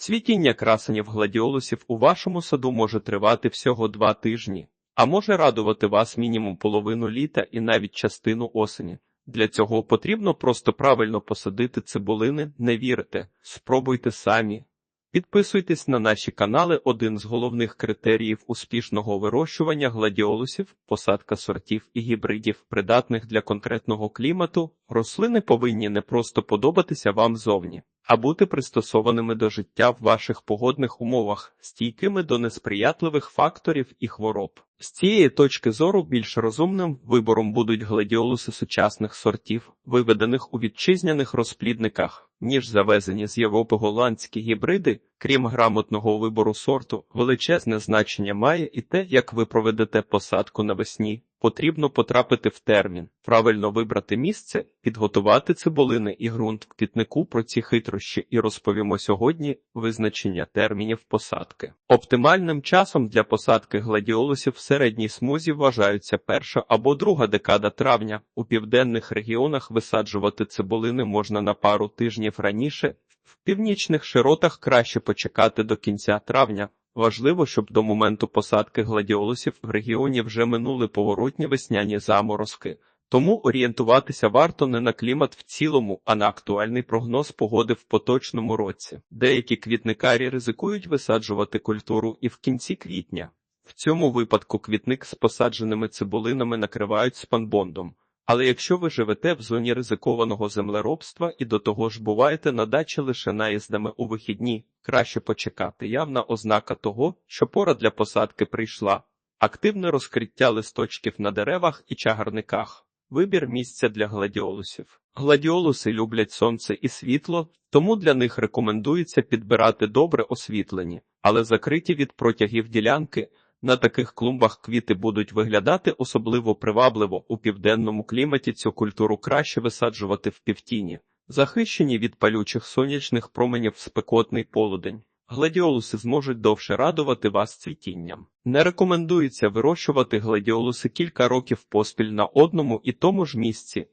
Цвітіння красенів гладіолусів у вашому саду може тривати всього два тижні, а може радувати вас мінімум половину літа і навіть частину осені. Для цього потрібно просто правильно посадити цибулини, не вірите, спробуйте самі. Підписуйтесь на наші канали. Один з головних критеріїв успішного вирощування гладіолусів – посадка сортів і гібридів, придатних для конкретного клімату. Рослини повинні не просто подобатися вам зовні, а бути пристосованими до життя в ваших погодних умовах, стійкими до несприятливих факторів і хвороб. З цієї точки зору більш розумним вибором будуть гладіолуси сучасних сортів, виведених у вітчизняних розплідниках, ніж завезені з Європи голландські гібриди. Крім грамотного вибору сорту, величезне значення має і те, як ви проведете посадку навесні. Потрібно потрапити в термін, правильно вибрати місце, підготувати цибулини і ґрунт в квітнику про ці хитрощі і розповімо сьогодні визначення термінів посадки. Оптимальним часом для посадки гладіолусів в середній смузі вважаються перша або друга декада травня. У південних регіонах висаджувати цибулини можна на пару тижнів раніше. В північних широтах краще почекати до кінця травня. Важливо, щоб до моменту посадки гладіолусів в регіоні вже минули поворотні весняні заморозки. Тому орієнтуватися варто не на клімат в цілому, а на актуальний прогноз погоди в поточному році. Деякі квітникарі ризикують висаджувати культуру і в кінці квітня. В цьому випадку квітник з посадженими цибулинами накривають спанбондом. Але якщо ви живете в зоні ризикованого землеробства і до того ж буваєте на дачі лише наїздами у вихідні, краще почекати. Явна ознака того, що пора для посадки прийшла. Активне розкриття листочків на деревах і чагарниках. Вибір місця для гладіолусів. Гладіолуси люблять сонце і світло, тому для них рекомендується підбирати добре освітлені, але закриті від протягів ділянки. На таких клумбах квіти будуть виглядати особливо привабливо у південному кліматі. Цю культуру краще висаджувати в півтіні, захищені від палючих сонячних променів в спекотний полудень. Гладіолуси зможуть довше радувати вас цвітінням. Не рекомендується вирощувати гладіолуси кілька років поспіль на одному і тому ж місці.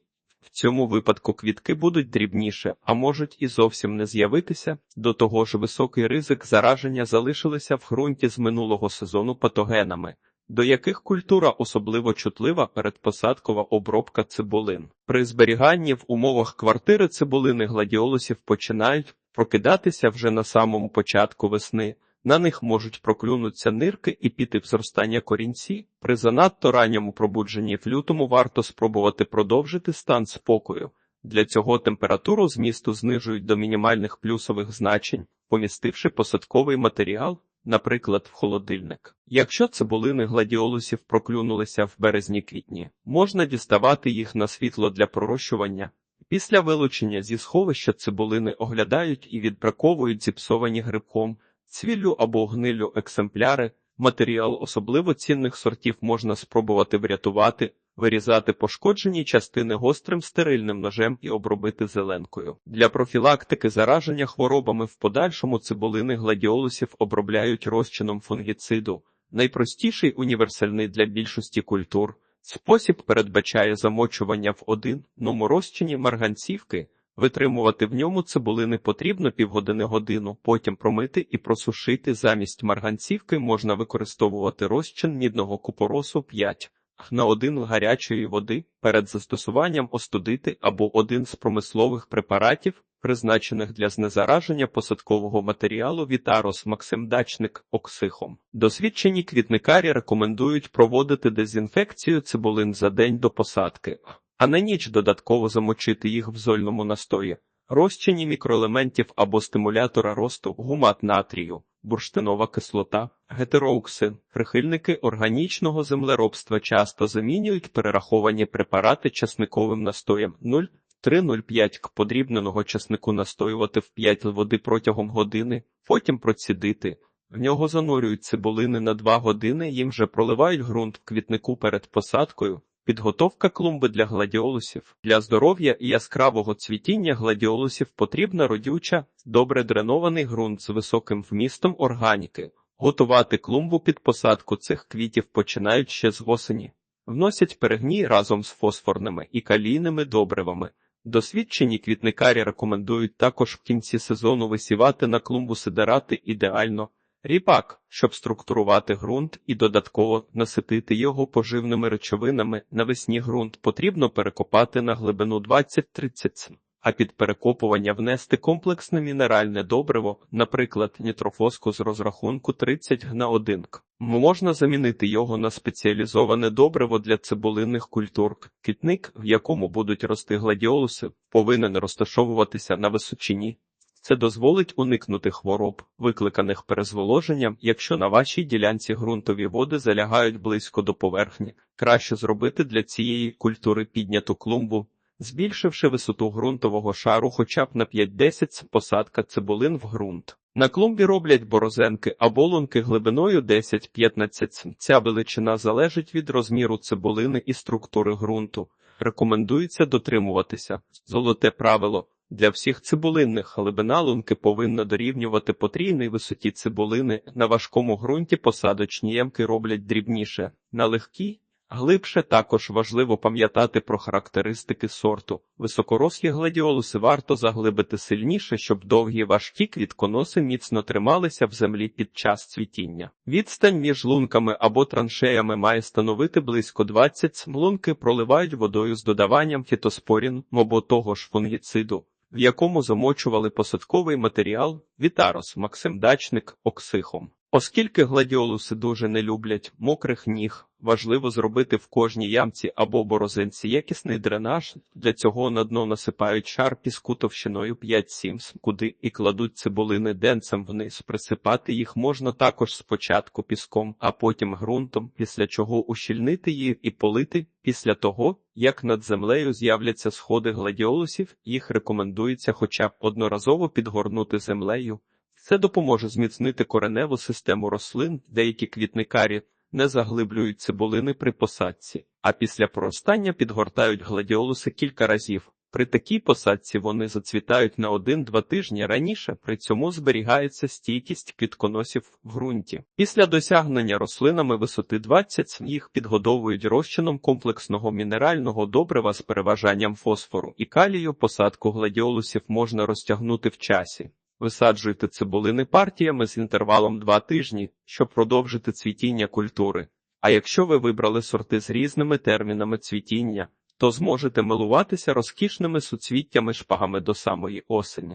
В цьому випадку квітки будуть дрібніше, а можуть і зовсім не з'явитися. До того ж, високий ризик зараження залишилися в ґрунті з минулого сезону патогенами, до яких культура особливо чутлива передпосадкова обробка цибулин. При зберіганні в умовах квартири цибулини гладіолусів починають прокидатися вже на самому початку весни. На них можуть проклюнутися нирки і піти в зростання корінці. При занадто ранньому пробудженні в лютому варто спробувати продовжити стан спокою. Для цього температуру змісту знижують до мінімальних плюсових значень, помістивши посадковий матеріал, наприклад, в холодильник. Якщо цибулини гладіолусів проклюнулися в березні-квітні, можна діставати їх на світло для пророщування. Після вилучення зі сховища цибулини оглядають і відбраковують зіпсовані грибком цвіллю або гнилю екземпляри, матеріал особливо цінних сортів можна спробувати врятувати, вирізати пошкоджені частини гострим стерильним ножем і обробити зеленкою. Для профілактики зараження хворобами в подальшому цибулини гладіолусів обробляють розчином фунгіциду, найпростіший універсальний для більшості культур. Спосіб передбачає замочування в одиному розчині марганцівки. Витримувати в ньому цибулини потрібно півгодини годину, потім промити і просушити. Замість марганцівки можна використовувати розчин мідного купоросу 5 на один гарячої води перед застосуванням остудити або один з промислових препаратів, призначених для знезараження посадкового матеріалу Вітарос Максимдачник оксихом. Досвідчені квітникарі рекомендують проводити дезінфекцію цибулин за день до посадки а на ніч додатково замочити їх в зольному настої, розчині мікроелементів або стимулятора росту, гумат натрію, бурштинова кислота, гетероуксин. Прихильники органічного землеробства часто замінюють перераховані препарати часниковим настоєм 0,305 к подрібненого часнику настоювати в 5 води протягом години, потім процідити. В нього занурюють цибулини на 2 години, їм же проливають ґрунт в квітнику перед посадкою. Підготовка клумби для гладіолусів. Для здоров'я і яскравого цвітіння гладіолусів потрібна родюча, добре дренований ґрунт з високим вмістом органіки. Готувати клумбу під посадку цих квітів починають ще з осені. Вносять перегній разом з фосфорними і калійними добривами. Досвідчені квітникарі рекомендують також в кінці сезону висівати на клумбу сидирати ідеально ріпак, щоб структурувати ґрунт і додатково наситити його поживними речовинами. Навесні ґрунт потрібно перекопати на глибину 20-30 см, а під перекопування внести комплексне мінеральне добриво, наприклад, нітрофоску з розрахунку 30 на 1 к. Можна замінити його на спеціалізоване добриво для цибулинних культур. Квітник, в якому будуть рости гладіолуси, повинен розташовуватися на височині. Це дозволить уникнути хвороб, викликаних перезволоженням, якщо на вашій ділянці ґрунтові води залягають близько до поверхні. Краще зробити для цієї культури підняту клумбу, збільшивши висоту ґрунтового шару хоча б на 5-10 посадка цибулин в ґрунт. На клумбі роблять борозенки або лунки глибиною 10-15. Ця величина залежить від розміру цибулини і структури ґрунту. Рекомендується дотримуватися. Золоте правило. Для всіх цибулинних глибина лунки повинна дорівнювати потрійній висоті цибулини. На важкому ґрунті посадочні ямки роблять дрібніше. На легкій Глибше також важливо пам'ятати про характеристики сорту. Високорослі гладіолуси варто заглибити сильніше, щоб довгі важкі квітконоси міцно трималися в землі під час цвітіння. Відстань між лунками або траншеями має становити близько 20 см. Лунки проливають водою з додаванням фітоспорін або того ж фунгіциду, в якому замочували посадковий матеріал Вітарос, Максим Дачник, Оксихом. Оскільки гладіолуси дуже не люблять мокрих ніг, важливо зробити в кожній ямці або борозинці якісний дренаж. Для цього на дно насипають шар піску товщиною 5-7 см, куди і кладуть цибулини денцем вниз. Присипати їх можна також спочатку піском, а потім ґрунтом, після чого ущільнити їх і полити. Після того, як над землею з'являться сходи гладіолусів, їх рекомендується хоча б одноразово підгорнути землею. Це допоможе зміцнити кореневу систему рослин, деякі квітникарі не заглиблюють цибулини при посадці, а після проростання підгортають гладіолуси кілька разів. При такій посадці вони зацвітають на 1-2 тижні раніше, при цьому зберігається стійкість квітконосів в ґрунті. Після досягнення рослинами висоти 20 їх підгодовують розчином комплексного мінерального добрива з переважанням фосфору і калію. Посадку гладіолусів можна розтягнути в часі. Висаджуйте цибулини партіями з інтервалом 2 тижні, щоб продовжити цвітіння культури. А якщо ви вибрали сорти з різними термінами цвітіння, то зможете милуватися розкішними суцвіттями шпагами до самої осені.